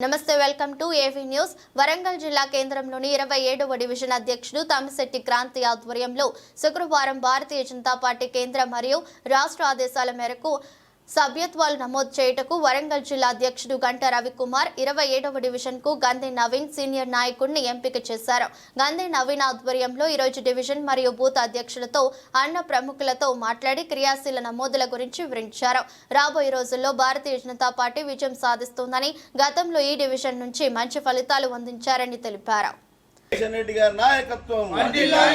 నమస్తే welcome to AV news Warangal జిల్లా కేంద్రంలోని ఇరవై ఏడవ డివిజన్ అధ్యక్షుడు తమిశెట్టి క్రాంతి ఆధ్వర్యంలో శుక్రవారం భారతీయ జనతా పార్టీ కేంద్ర మరియు రాష్ట్ర ఆదేశాల మేరకు సభ్యత్వాలు నమోదు చేయుటకు వరంగల్ జిల్లా అధ్యక్షుడు గంట రవికుమార్ ఇరవై ఏడవ డివిజన్కు గంధి నవీన్ సీనియర్ నాయకుడిని ఎంపిక చేశారు. గంధి నవీన్ ఆధ్వర్యంలో ఈరోజు డివిజన్ మరియు బూత్ అధ్యక్షులతో అన్న ప్రముఖులతో మాట్లాడి క్రియాశీల నమోదుల గురించి వివరించారు. రాబోయే రోజుల్లో భారతీయ జనతా పార్టీ విజయం సాధిస్తుందని గతంలో ఈ డివిజన్ నుంచి మంచి ఫలితాలు అందించారని తెలిపారు. కిషన్ రెడ్డి గారి నాయకత్వం.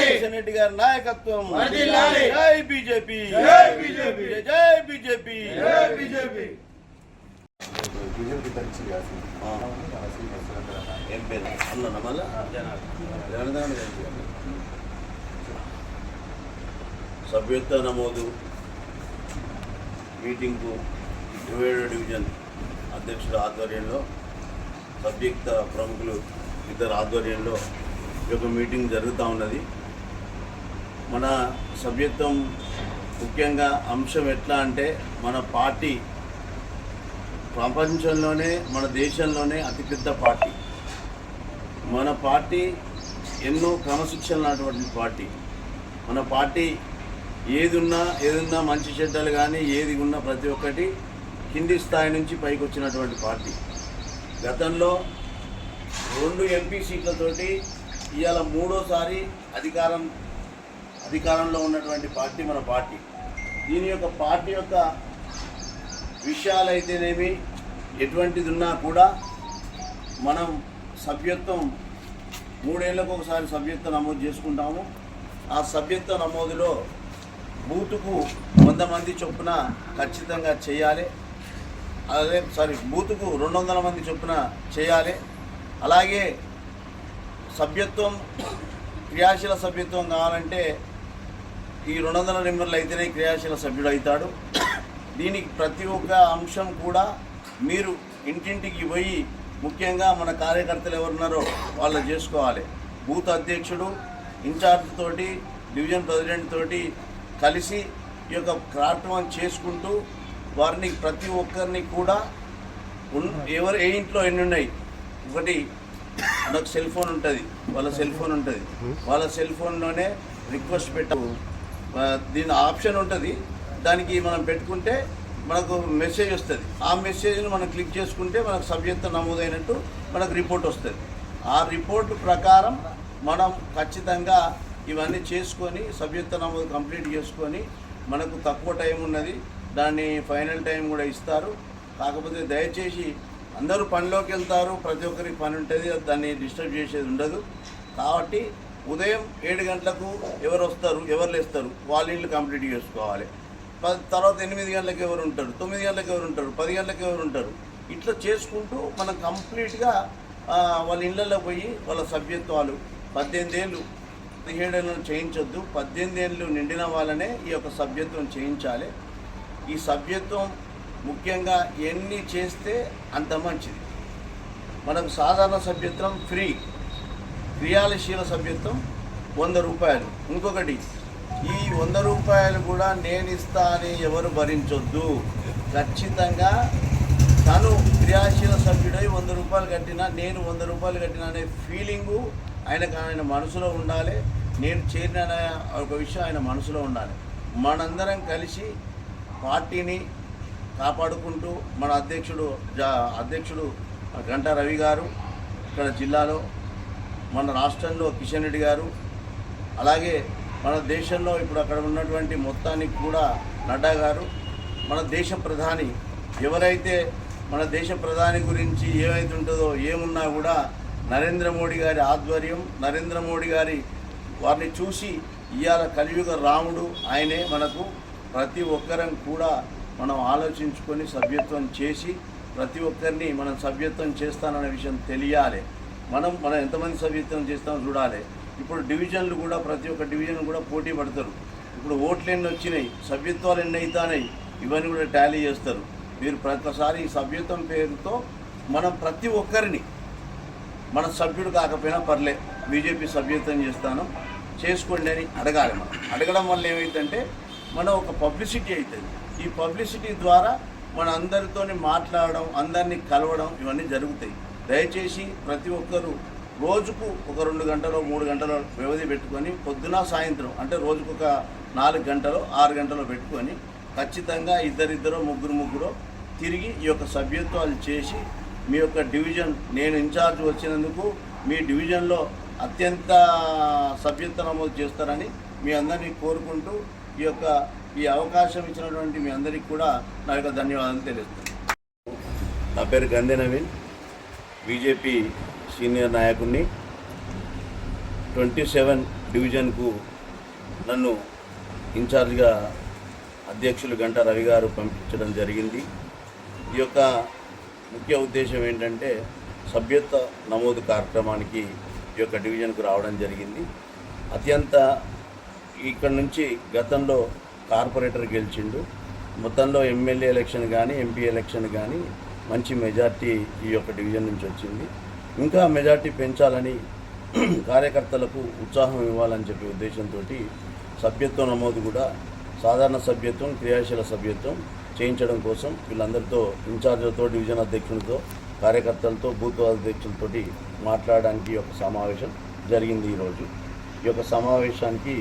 కిషన్ రెడ్డి గారి నాయకత్వం. జై బీజేపీ. జై బీజేపీ. సభ్యత్వ నమోదు మీటింగ్కు ఇరవై ఏడో డివిజన్ అధ్యక్షుల ఆధ్వర్యంలో సభ్యక్త ప్రముఖులు ఇద్దరు ఆధ్వర్యంలో యొక్క మీటింగ్ జరుగుతూ ఉన్నది. మన సభ్యత్వం ముఖ్యంగా అంశం ఎట్లా అంటే మన పార్టీ ప్రపంచంలోనే మన దేశంలోనే అతిపెద్ద పార్టీ. మన పార్టీ ఎన్నో క్రమశిక్షణ పార్టీ. మన పార్టీ ఏది ఉన్నా ఏదున్నా మంచి చెడ్డలు కానీ ఏది ఉన్నా ప్రతి ఒక్కటి కింది స్థాయి నుంచి పైకి వచ్చినటువంటి పార్టీ. గతంలో రెండు ఎంపీ సీట్లతోటి ఇవాళ మూడోసారి అధికారం అధికారంలో ఉన్నటువంటి పార్టీ మన పార్టీ. దీని యొక్క పార్టీ యొక్క విషయాలైతేనేమి ఎటువంటిది ఉన్నా కూడా మనం సభ్యత్వం మూడేళ్ళకు ఒకసారి సభ్యత్వం నమోదు చేసుకుంటాము. ఆ సభ్యత్వ నమోదులో బూతుకు వంద మంది చొప్పున ఖచ్చితంగా చేయాలి. అదే సారీ బూతుకు రెండు వందల మంది చొప్పున చేయాలి. అలాగే సభ్యత్వం క్రియాశీల సభ్యత్వం కావాలంటే ఈ రెండు వందల నెంబర్లు అయితేనే క్రియాశీల సభ్యుడు అవుతాడు. దీనికి ప్రతి ఒక్క అంశం కూడా మీరు ఇంటింటికి పోయి ముఖ్యంగా మన కార్యకర్తలు ఎవరున్నారో వాళ్ళు చేసుకోవాలి. బూత్ అధ్యక్షుడు ఇన్ఛార్జ్ తోటి డివిజన్ ప్రెసిడెంట్ తోటి కలిసి ఈ యొక్క కార్యక్రమం చేసుకుంటూ వారిని ప్రతి ఒక్కరిని కూడా ఎవరు ఏ ఇంట్లో ఎన్ని ఉన్నాయి ఒకటి నాకు సెల్ ఫోన్ ఉంటుంది. వాళ్ళ సెల్ ఫోన్ ఉంటుంది. వాళ్ళ సెల్ ఫోన్లోనే రిక్వెస్ట్ పెట్ట. దీని ఆప్షన్ ఉంటుంది. దానికి మనం పెట్టుకుంటే మనకు మెసేజ్ వస్తుంది. ఆ మెసేజ్ను మనం క్లిక్ చేసుకుంటే మనకు సబ్జెక్ట్ నమోదైనట్టు మనకు రిపోర్ట్ వస్తుంది. ఆ రిపోర్ట్ ప్రకారం మనం ఖచ్చితంగా ఇవన్నీ చేసుకొని సభ్యత్వ నమోదు కంప్లీట్ చేసుకొని మనకు తక్కువ టైం ఉన్నది. దాన్ని ఫైనల్ టైం కూడా ఇస్తారు. కాకపోతే దయచేసి అందరూ పనిలోకి వెళ్తారు ప్రతి ఒక్కరికి పని ఉంటుంది దాన్ని డిస్టర్బ్ చేసేది ఉండదు. కాబట్టి ఉదయం ఏడు గంటలకు ఎవరు వస్తారు ఎవరు లేస్తారు వాళ్ళ ఇల్లు కంప్లీట్ చేసుకోవాలి. తర్వాత ఎనిమిది గంటలకు ఎవరు ఉంటారు తొమ్మిది గంటలకు ఎవరు ఉంటారు పది గంటలకు ఎవరు ఉంటారు. ఇట్లా చేసుకుంటూ మనం కంప్లీట్గా వాళ్ళ ఇళ్ళల్లో పోయి వాళ్ళ సభ్యత్వాలు పద్దెనిమిది ఏళ్ళు పదిహేడేళ్ళు చేయించొద్దు. పద్దెనిమిది ఏళ్ళు నిండిన వాళ్ళనే ఈ యొక్క సభ్యత్వం చేయించాలి. ఈ సభ్యత్వం ముఖ్యంగా ఎన్ని చేస్తే అంత మంచిది. మనకు సాధారణ సభ్యత్వం ఫ్రీ క్రియాలశీల సభ్యత్వం వంద రూపాయలు. ఇంకొకటి ఈ వంద రూపాయలు కూడా నేను ఇస్తా అని ఎవరు భరించొద్దు. ఖచ్చితంగా తను క్రియాశీల సభ్యుడై వంద రూపాయలు కట్టినా నేను వంద రూపాయలు కట్టినా అనే ఫీలింగు ఆయనకు ఆయన మనసులో ఉండాలి. నేను చేరిన ఒక విషయం ఆయన మనసులో ఉండాలి. మనందరం కలిసి పార్టీని కాపాడుకుంటూ మన అధ్యక్షుడు జా అధ్యక్షుడు గంటా రవి గారు ఇక్కడ జిల్లాలో మన రాష్ట్రంలో కిషన్ రెడ్డి గారు అలాగే మన దేశంలో ఇప్పుడు అక్కడ ఉన్నటువంటి మొత్తానికి కూడా నడ్డా గారు మన దేశ ప్రధాని. ఎవరైతే మన దేశ ప్రధాని గురించి ఏమైతే ఉంటుందో ఏమున్నా కూడా నరేంద్ర మోడీ గారి ఆధ్వర్యం నరేంద్ర మోడీ గారి వారిని చూసి ఇవాళ కలియుగ రాముడు ఆయనే మనకు ప్రతి ఒక్కరం కూడా మనం ఆలోచించుకొని సభ్యత్వం చేసి ప్రతి ఒక్కరిని మనం సభ్యత్వం చేస్తానన్న విషయం తెలియాలి. మనం మనం ఎంతమంది సభ్యత్వం చేస్తామో చూడాలి. ఇప్పుడు డివిజన్లు కూడా ప్రతి ఒక్క డివిజన్ కూడా పోటీ పడతారు. ఇప్పుడు ఓట్లు ఎన్ని వచ్చినాయి? సభ్యత్వాలు ఎన్ని అవుతాయి ఇవన్నీ కూడా టాలీ చేస్తారు. మీరు ప్రతిసారి సభ్యత్వం పేరుతో మనం ప్రతి ఒక్కరిని మన సభ్యుడు కాకపోయినా పర్లే బీజేపీ సభ్యత్వం చేస్తాను. చేసుకోండి అని అడగాలి మనం. అడగడం వల్ల ఏమైందంటే మనం ఒక పబ్లిసిటీ అవుతుంది ఈ పబ్లిసిటీ ద్వారా మన అందరితోని మాట్లాడడం అందరినీ కలవడం ఇవన్నీ జరుగుతాయి. దయచేసి ప్రతి ఒక్కరూ రోజుకు ఒక రెండు గంటలు మూడు గంటలు వ్యవధి పెట్టుకొని పొద్దున సాయంత్రం అంటే రోజుకు ఒక నాలుగు గంటలు ఆరు గంటలు పెట్టుకొని ఖచ్చితంగా ఇద్దరిద్దరు ముగ్గురు ముగ్గురు తిరిగి ఈ యొక్క సభ్యత్వాలు చేసి మీ యొక్క డివిజన్ నేను ఇన్ఛార్జ్ వచ్చినందుకు మీ డివిజన్లో అత్యంత సభ్యత్వ నమోదు చేస్తారని మీ అందరినీ కోరుకుంటూ ఈ యొక్క ఈ అవకాశం ఇచ్చినటువంటి మీ అందరికీ కూడా నా యొక్క ధన్యవాదాలు తెలుస్తున్నాను నా పేరు గంధే నవీన్. బీజేపీ సీనియర్ నాయకుడిని ట్వంటీ సెవెన్ డివిజన్కు నన్ను ఇన్ఛార్జ్గా అధ్యక్షులు గంటా రవి గారు పంపించడం జరిగింది. ఈ యొక్క ముఖ్య ఉద్దేశం ఏంటంటే సభ్యత్వ నమోదు కార్యక్రమానికి ఈ యొక్క డివిజన్కు రావడం జరిగింది. అత్యంత ఇక్కడ నుంచి గతంలో కార్పొరేటర్ గెలిచిండు. మొత్తంలో ఎమ్మెల్యే ఎలక్షన్ కానీ ఎంపీ ఎలక్షన్ కానీ మంచి మెజార్టీ ఈ యొక్క డివిజన్ నుంచి వచ్చింది. ఇంకా మెజార్టీ పెంచాలని కార్యకర్తలకు ఉత్సాహం ఇవ్వాలని చెప్పే ఉద్దేశంతో సభ్యత్వ నమోదు కూడా సాధారణ సభ్యత్వం క్రియాశీల సభ్యత్వం చేయించడం కోసం వీళ్ళందరితో ఇన్ఛార్జ్లతో డివిజన్ అధ్యక్షులతో కార్యకర్తలతో బూత్ అధ్యక్షులతో మాట్లాడడానికి ఒక సమావేశం జరిగింది ఈరోజు ఈ యొక్క సమావేశానికి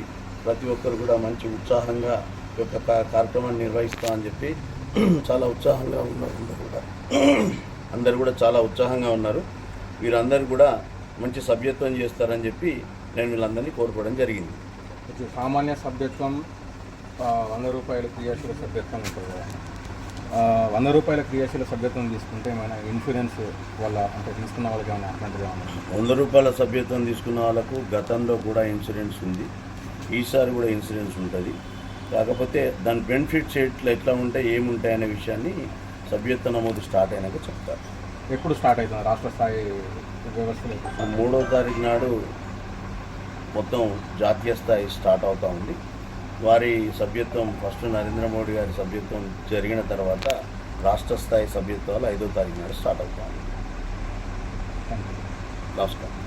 ప్రతి ఒక్కరు కూడా మంచి ఉత్సాహంగా ఈ యొక్క కార్యక్రమాన్ని నిర్వహిస్తామని చెప్పి చాలా ఉత్సాహంగా ఉన్నారు కూడా. అందరు కూడా చాలా ఉత్సాహంగా ఉన్నారు. వీరందరూ కూడా మంచి సభ్యత్వం చేస్తారని చెప్పి నేను వీళ్ళందరినీ కోరుకోవడం జరిగింది. సామాన్య సభ్యత్వం వంద రూపాయల క్రియాశీల సభ్యత్వం ఉంటుంది కదా. వంద రూపాయల క్రియాశీల సభ్యత్వం తీసుకుంటే మన ఇన్సూరెన్స్ వల్ల అంటే తీసుకున్న వాళ్ళకి ఏమైనా అట్లాంటిది? వంద రూపాయల సభ్యత్వం తీసుకున్న వాళ్ళకు గతంలో కూడా ఇన్సూరెన్స్ ఉంది. ఈసారి కూడా ఇన్సూరెన్స్ ఉంటుంది. కాకపోతే దాని బెనిఫిట్స్ ఎట్లా ఎట్లా ఉంటాయి ఏముంటాయి అనే విషయాన్ని సభ్యత్వ నమోదు స్టార్ట్ అయినాక చెప్తారు. ఎప్పుడు స్టార్ట్ అవుతుంది రాష్ట్ర స్థాయి start మూడో తారీఖు నాడు మొత్తం జాతీయ స్థాయి స్టార్ట్ అవుతూ ఉంది. వారి సభ్యత్వం ఫస్ట్ నరేంద్ర మోడీ గారి సభ్యత్వం జరిగిన తర్వాత రాష్ట్ర స్థాయి సభ్యత్వాలు ఐదో తారీఖు నాడు స్టార్ట్ అవుతా ఉంది. అవుతుంది? నమస్కారం.